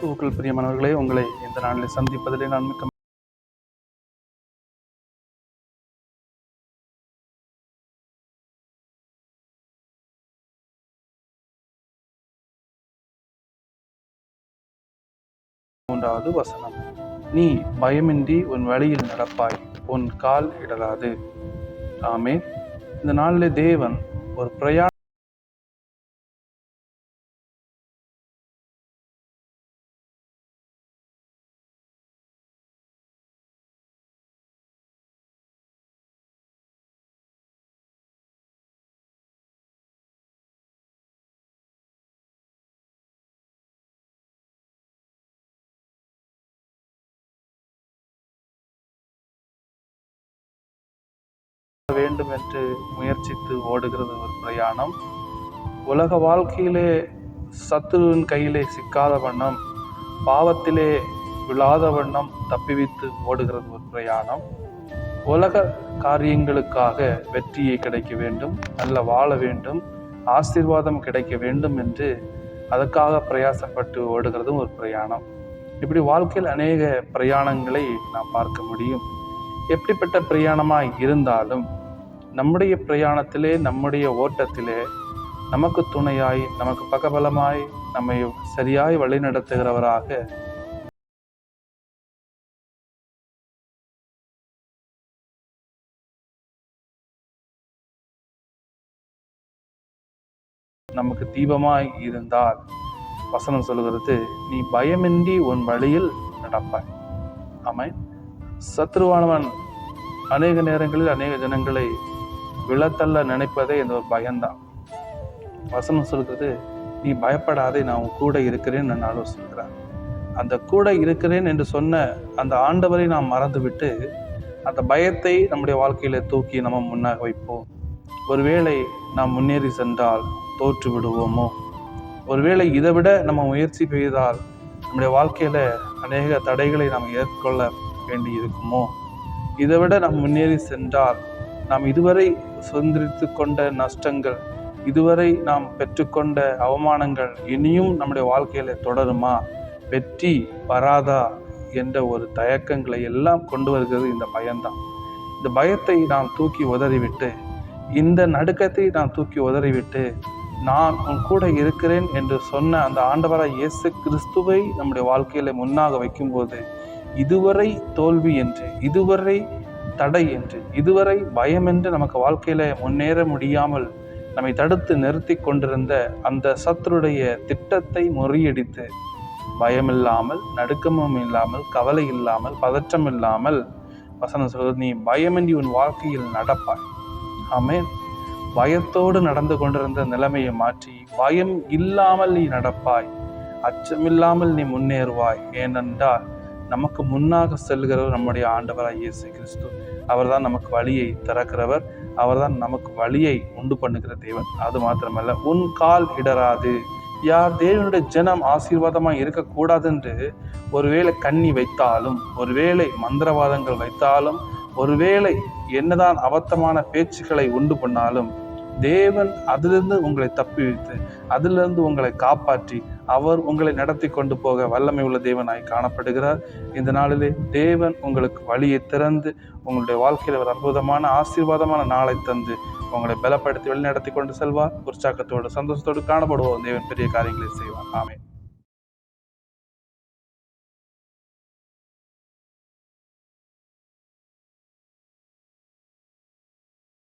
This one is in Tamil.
பிரியமானவர்களே உங்களை இந்த நாளில் சந்திப்பதிலே நான் மிக்க மூன்றாவது வசனம். நீ பயமின்றி உன் வழியில் நடப்பாய் உன் கால் இடராது ஆமே இந்த நாளில் தேவன் ஒரு பிரயாண வேண்டும் என்று முயற்சித்து ஓடுகிறது ஒரு பிரயாணம். உலக வாழ்க்கையிலே சத்துருவின் கையிலே சிக்காத வண்ணம் பாவத்திலே விழாத வண்ணம் தப்பிவித்து ஓடுகிறது ஒரு பிரயாணம். உலக காரியங்களுக்காக வெற்றியை கிடைக்க வேண்டும் நல்ல வாழ வேண்டும் ஆசீர்வாதம் கிடைக்க வேண்டும் என்று அதற்காக பிரயாசப்பட்டு ஓடுகிறதும் ஒரு பிரயாணம். இப்படி வாழ்க்கையில் அநேக பிரயாணங்களை நாம் பார்க்க முடியும். எப்படிப்பட்ட பிரயாணமாய் இருந்தாலும் நம்முடைய பிரயாணத்திலே நம்முடைய ஓட்டத்திலே நமக்கு துணையாய் நமக்கு பக்கபலமாய் நம்மை சரியாய் வழிநடத்துகிறவராக நமக்கு தீபமாய் இருந்தால் வசனம் சொல்கிறது நீ பயமின்றி உன் வழியில் நடப்பாய். ஆமாம் சத்ருவானவன் அநேக நேரங்களில் அநேக ஜனங்களை விழத்தள்ள நினைப்பதே இந்த ஒரு பயம்தான். வசனம் சொல்கிறது நீ பயப்படாதே நான் உன் கூட இருக்கிறேன் நான் ஆலோசிக்கிறார். அந்த கூட இருக்கிறேன் என்று சொன்ன அந்த ஆண்டவரை நாம் மறந்துவிட்டு அந்த பயத்தை நம்முடைய வாழ்க்கையில் தூக்கி நம்ம முன்னாக வைப்போம். ஒருவேளை நாம் முன்னேறி சென்றால் தோற்று விடுவோமோ? ஒருவேளை இதை விட நம்ம முயற்சி செய்தால் நம்முடைய வாழ்க்கையில் அநேக தடைகளை நாம் ஏற்கொள்ள வேண்டி இருக்குமோ இதை விட நாம் முன்னேறி சென்றால் நாம் இதுவரை சுதந்திரித்து கொண்ட நஷ்டங்கள் இதுவரை நாம் பெற்றுக்கொண்ட அவமானங்கள் இனியும் நம்முடைய வாழ்க்கையில் தொடருமா? வெற்றி வராதா என்ற ஒரு தயக்கங்களை எல்லாம் கொண்டு வருகிறது இந்த பயம்தான். இந்த பயத்தை நாம் தூக்கி உதறிவிட்டு இந்த நடுக்கத்தை நாம் தூக்கி உதறிவிட்டு நான் உன் கூட இருக்கிறேன் என்று சொன்ன அந்த ஆண்டவராய் இயேசு கிறிஸ்துவை நம்முடைய வாழ்க்கையில முன்னாக வைக்கும்போது இதுவரை தோல்வி என்று இதுவரை தடை என்று. இதுவரை பயம் என்று நமக்கு வாழ்க்கையில் முன்னேற முடியாமல் நம்மை தடுத்து நிறுத்தி கொண்டிருந்த அந்த சத்துருடைய திட்டத்தை முறியடித்து பயமில்லாமல் நடுக்கமும் இல்லாமல் கவலை இல்லாமல் பதற்றம் இல்லாமல் வசனம் சொல்வது நீ பயமின்றி உன் வாழ்க்கையில் நடப்பாய். ஆமேன். பயத்தோடு நடந்து கொண்டிருந்த நிலைமையை மாற்றி பயம் இல்லாமல் நீ நடப்பாய். அச்சமில்லாமல் நீ முன்னேறுவாய். ஏனென்றால் நமக்கு முன்னாக செல்கிறவர் நம்முடைய ஆண்டவராக இயேசு கிறிஸ்து அவர்தான் நமக்கு வழியை திறக்கிறவர். அவர்தான் நமக்கு வழியை உண்டு பண்ணுகிற தேவன். அது மாத்திரமல்ல உன் கால் இடராது யார் தேவனுடைய ஜனம் ஆசீர்வாதமாக இருக்கக்கூடாது என்று ஒருவேளை கண்ணி வைத்தாலும் ஒருவேளை மந்திரவாதங்கள் வைத்தாலும் ஒருவேளை என்னதான் அபத்தமான பேச்சுக்களை உண்டு பண்ணாலும் தேவன் அதிலிருந்து உங்களை தப்பி வைத்து அதிலிருந்து உங்களை காப்பாற்றி அவர் உங்களை நடத்தி கொண்டு போக வல்லமை உள்ள தேவனாய் காணப்படுகிறார். இந்த நாளிலே தேவன் உங்களுக்கு வழியை திறந்து உங்களுடைய வாழ்க்கையில் ஒரு அற்புதமான ஆசீர்வாதமான நாளை தந்து உங்களை பலப்படுத்தி வழி நடத்தி கொண்டு செல்வார். உற்சாகத்தோடு சந்தோஷத்தோடு காணப்படுவோம். தேவன் பெரிய காரியங்களை செய்வார். ஆமே